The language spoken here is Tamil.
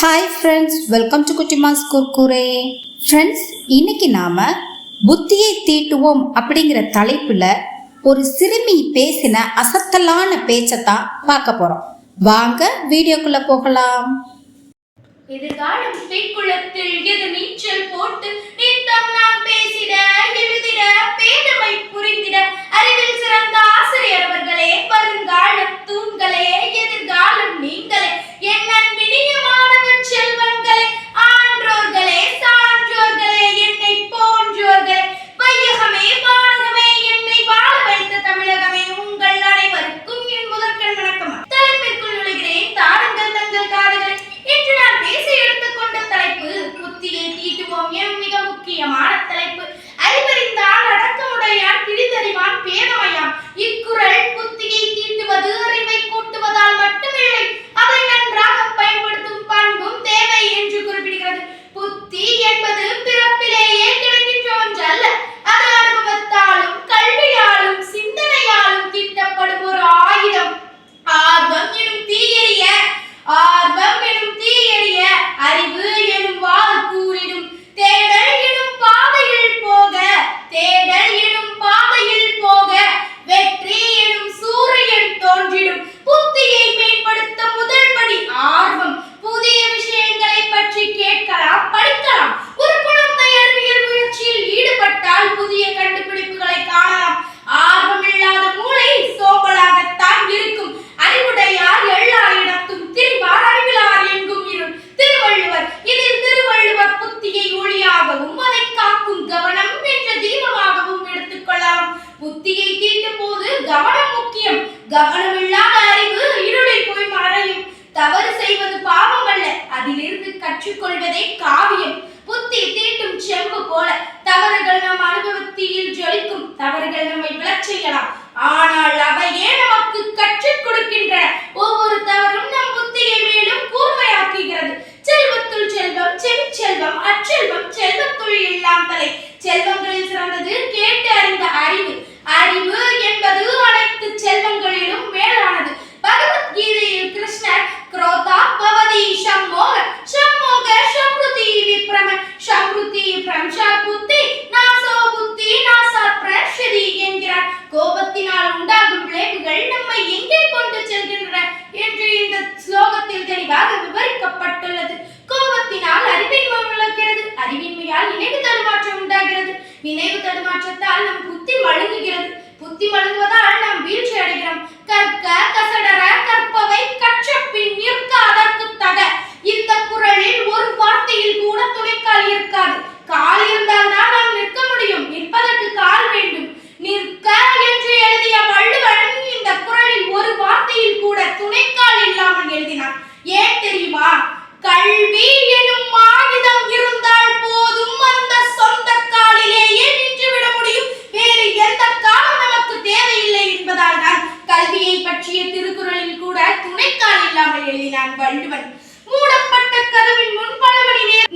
Hi friends welcome to Kuttimas Kurkure friends இன்னைக்கு நாம புத்தியை தீட்டுவோம் அப்படிங்கிற தலைப்புல ஒரு சிறுமி பேசின அசத்தலான பேச்சை தான் பார்க்க போறோம். வாங்க வீடியோக்குள்ள போகலாம். எதிர்காலம் அடக்கமுடையான் பிரிதறிவான் பேதமையான் இக்குறள் கவனமில்லாத அறிவு இருளில் போய் மறையும் தவறு செய்வது பாவம் அல்ல அதிலிருந்து கற்றுக்கொள்வதே காவியம். புத்தி தீட்டும் செம்பு போல தவறுகள் நம் அனுபவத்தில் ஜொலிக்கும். தவறுகள் நம்மை விழச் செய்யலாம். ஆனால் அவையே நமக்கு கற்றுக் கொடுக்கின்றன ஒவ்வொரு தவறும் நம் புத்தியை மேலும் கூர்மையாக்குகிறது. செல்வத்துள் செல்வம் செவிச்செல்வம் அச்செல்வம் செல்வத்துள் எல்லாம் தலை. செல்வங்களில் சிறந்தது கேட்டு அறிந்த அறிவு. அறிவு என்பது அனைத்து செல்வங்களிலும் மேலானது. பகவத்கீதையில் கிருஷ்ணர் குரோதா பவதி சம்மோக சம்மோக சம்ருதி விப்ரம சம்ருதி பிரம்சா புத்தி நாசோ புத்தி நாசா பிரஷதி என்கிறார். கோபத்தினால் உண்டாகும் விளைவுகள் நம்மை எங்கே கொண்டு செல்கின்றன என்று இந்த ஸ்லோகத்தில் தெளிவாக விவரிக்கப்பட்டுள்ளது. கோபத்தினால் அறிவின்மை விளக்கிறது அறிவின்மையால் நினைவு தடுமாற்றம் உண்டாகிறது. நினைவு தடுமாற்றத்தால் நம் புத்தி மழுங்குகிறது. புத்தி வழங்குவதால் நாம் வீழ்ச்சி அடைகிறோம் கற்க கசடர கற்பவை கற்ற பின் பற்றிய திருக்குறளில் கூட துணைக்கால் இல்லாமல் எழுதினான் வள்ளுவன். மூடப்பட்ட கதவின் முன் பல மணி நேரம்